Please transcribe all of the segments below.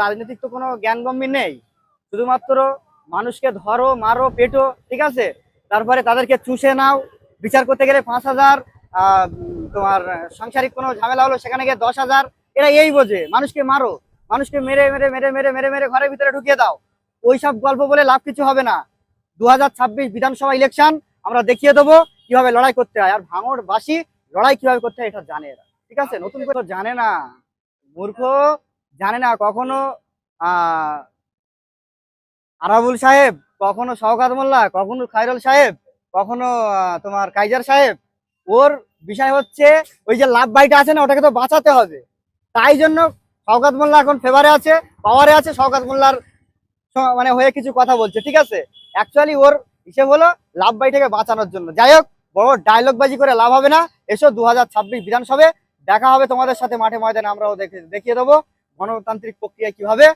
রাজনৈতিক তো কোনো জ্ঞান গম্ভীর নেই। শুধুমাত্র মানুষকে ধরো, মারো, পেটো, ঠিক আছে? তারপরে তাদেরকে চুষে নাও। বিচার করতে গেলে পাঁচ হাজার তোমার, সাংসারিক কোনো ঝামেলা হলো, সেখানে গিয়ে দশ হাজার। এরা এই বোঝে, মানুষকে মারো। মানুষকে মেরে মেরে মেরে মেরে মেরে মেরে ঘরের ভিতরে ঢুকিয়ে দাও। ওইসব গল্প বলে লাভ কিছু হবে না। দু বিধানসভা ইলেকশন, আমরা দেখিয়ে দেবো কীভাবে লড়াই করতে হয়। আর ভাঙড়বাসী লড়াই কীভাবে করতে হয়, এটা জানে ঠিক আছে? নতুন করে জানে না। মূর্খ জানে না কখনো আরাবুল সাহেব, কখনো শওকাত মোল্লা, কখনো খায়রুল সাহেব, কখনো তোমার কাইজার সাহেব, ওর বিষয় হচ্ছে ওই যে লাভ বাইটা আছে না, ওটাকে তো বাঁচাতে হবে। তাই জন্য শওকাত মোল্লা এখন ফেভারে আছে পাওয়ারে আছে, শওকাত মোল্লার মানে হয়ে কিছু কথা বলছে, ঠিক আছে? অ্যাকচুয়ালি ওর হিসেব হলো লাভ বাইটাকে বাঁচানোর জন্য। যাই হোক, বড় ডায়লগ বাজি করে লাভ হবে না। এসো দু হাজার ছাব্বিশ বিধানসভায়, দেখা হবে তোমাদের সাথে মাঠে ময়দানে, আমরাও দেখে, দেখিয়ে দেবো। গণতান্ত্রিক প্রক্রিয়া কীভাবে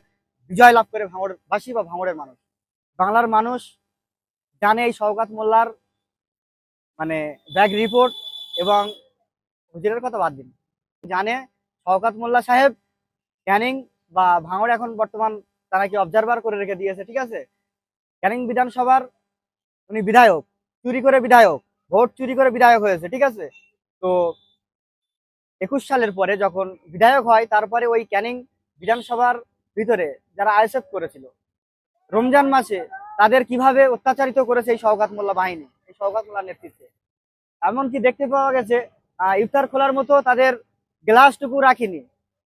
বিজয় লাভ করে ভাঙড়বাসী বা ভাঙড়ের মানুষ? বাংলার মানুষ জানে এই শওকাত মোল্লার মানে ব্যাগ রিপোর্ট এবং হুজুরের কথা বাদ দিন। জানে শওকাত মোল্লা সাহেব ক্যানিং বা ভাঙড় এখন বর্তমান তারা কি অবজারভার করে রেখে দিয়েছে, ঠিক আছে? ক্যানিং বিধানসভার উনি বিধায়ক, চুরি করে বিধায়ক, ভোট চুরি করে বিধায়ক হয়েছে, ঠিক আছে? তো একুশ সালের পরে যখন বিধায়ক হয়, তারপরে ওই ক্যানিং বিধানসভার ভিতরে যারা আইএসএফ করেছিল, রমজান মাসে তাদের কীভাবে অত্যাচারিত করেছে এই শওকাত মোল্লা বাহিনী, এই শওকাত মোল্লার নেতৃত্বে? এমনকি দেখতে পাওয়া গেছে ইফতার খোলার মতো তাদের গ্লাসটুকু রাখিনি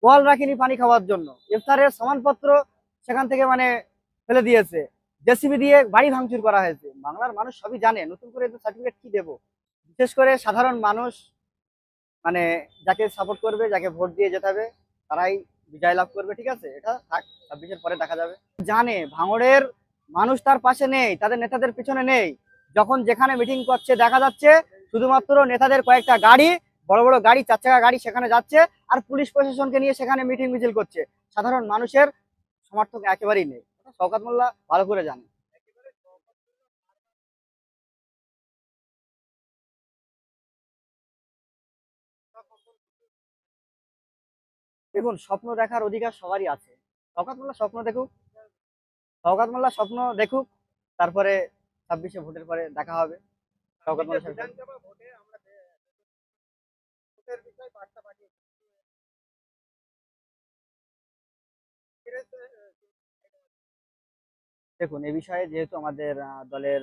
কল রাখিনি পানি খাওয়ার জন্য। ইফতারের সমানপত্র সেখান থেকে মানে ফেলে দিয়েছে, জেসিবি দিয়ে বাড়ি ভাঙচুর করা হয়েছে। বাংলার মানুষ সবই জানে, নতুন করে সার্টিফিকেট কি দেবো? বিশেষ করে সাধারণ মানুষ মানে যাকে সাপোর্ট করবে, যাকে ভোট দিয়ে যেতে হবে তারাই বিজয় লাভ করবে, ঠিক আছে? এটা থাক, ছাব্বিশের পরে দেখা যাবে। জানে, ভাঙড়ের মানুষ তার পাশে নেই, তাদের নেতাদের পিছনে নেই। যখন যেখানে মিটিং করছে, দেখা যাচ্ছে, শুধুমাত্র নেতাদের কয়েকটা গাড়ি, বড় বড় গাড়ি, চার চাকা গাড়ি সেখানে যাচ্ছে, আর পুলিশ প্রশাসনকে নিয়ে সেখানে মিটিং মিছিল করছে। সাধারণ মানুষের সমর্থক একেবারেই নেই। শওকাত মোল্লা, ভালো করে জানে। দেখুন, স্বপ্ন দেখার অধিকার সবারই আছে। শওকাত মোল্লা স্বপ্ন দেখুক। শওকাত মোল্লা স্বপ্ন দেখুক, তারপরে ছাব্বিশে ভোটের পরে দেখা হবে। দেখুন, এ বিষয়ে যেহেতু আমাদের দলের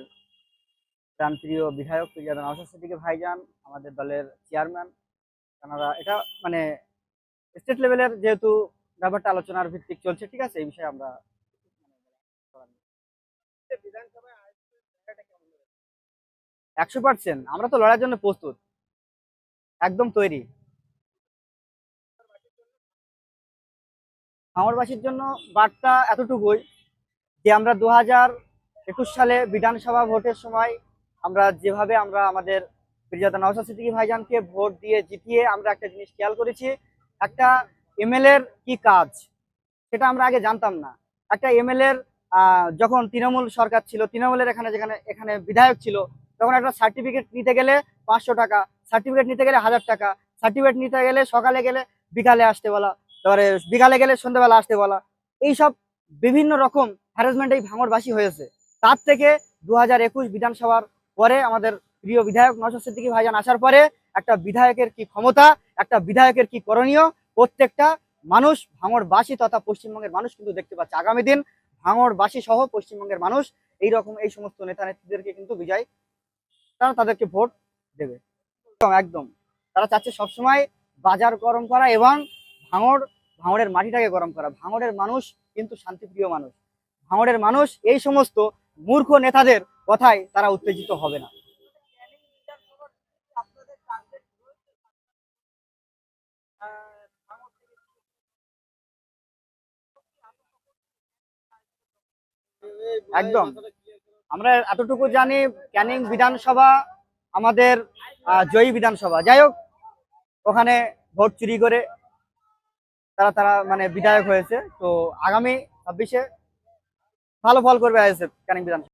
প্রাণপ্রিয় বিধায়ক পিরিয়াদ নওশাদ সিদ্দিকী ভাইজান, আমাদের দলের চেয়ারম্যান, তারা এটা মানে স্টেট লেভেলের যেহেতু ব্যাপারটা আলোচনার ভিত্তিক চলছে, ঠিক আছে? এই বিষয়ে আমরা একশো পার্সেন্ট আমরা তো লড়াইয়ের জন্য প্রস্তুত। একদম তৈরি। ভাঙড়বাসীর জন্য বার্তা এতটুকুই যে আমরা দু হাজার একুশ সালে বিধানসভা ভোটের সময় আমরা যেভাবে আমরা আমাদের ফিরজাদা নওশাদ সিদ্দিকী ভাইজানকে ভোট দিয়ে জিতিয়ে আমরা একটা জিনিস খেয়াল করেছি একটা এমএলএর কি কাজ? সেটা আমরা আগে জানতাম না। একটা এমএলএর যখন তৃণমূল সরকার ছিল, তৃণমূলের এখানে যেখানে, এখানে বিধায়ক ছিল, তখন একটা সার্টিফিকেট নিতে গেলে পাঁচশো টাকা সার্টিফিকেট নিতে গেলে হাজার টাকা সার্টিফিকেট নিতে গেলে সকালে গেলে বিকালে আসতে বলা, তারপরে বিকালে গেলে সন্ধ্যাবেলা আসতে বলা। এইসব বিভিন্ন রকম হ্যারাসমেন্ট এই ভাঙরবাসী হয়েছে। তার থেকে দু হাজার একুশ বিধানসভার পরে আমাদের প্রিয় বিধায়ক নজর সিদ্দিকী ভাইজান আসার পরে একটা বিধায়কের কি ক্ষমতা, একটা বিধায়কের কি করণীয়, প্রত্যেকটা মানুষ ভাঙড়বাসী তথা পশ্চিমবঙ্গের মানুষ কিন্তু দেখতে পাচ্ছে। আগামী দিন ভাঙড়বাসী সহ পশ্চিমবঙ্গের মানুষ এই রকম এই সমস্ত নেতা নেত্রীদেরকে কিন্তু বিজয় তারা তাদেরকে ভোট দেবে। একদম। তারা চাচ্ছে সবসময় বাজার গরম করা এবং ভাঙড়, ভাঙড়ের মাটিটাকে গরম করা। ভাঙড়ের মানুষ কিন্তু শান্তিপ্রিয় মানুষ। ভাঙড়ের মানুষ এই সমস্ত মূর্খ নেতাদের কথায় তারা উত্তেজিত হবে না। একদম। আমরা এতটুকু জানি, ক্যানিং বিধানসভা আমাদের জয়ী বিধানসভা। যাই হোক, ওখানে ভোট চুরি করে তারা তারা মানে বিধায়ক হয়েছে। তো আগামী ছাব্বিশে ভালো ফল করবে আইএসএফ ক্যানিং বিধানসভা।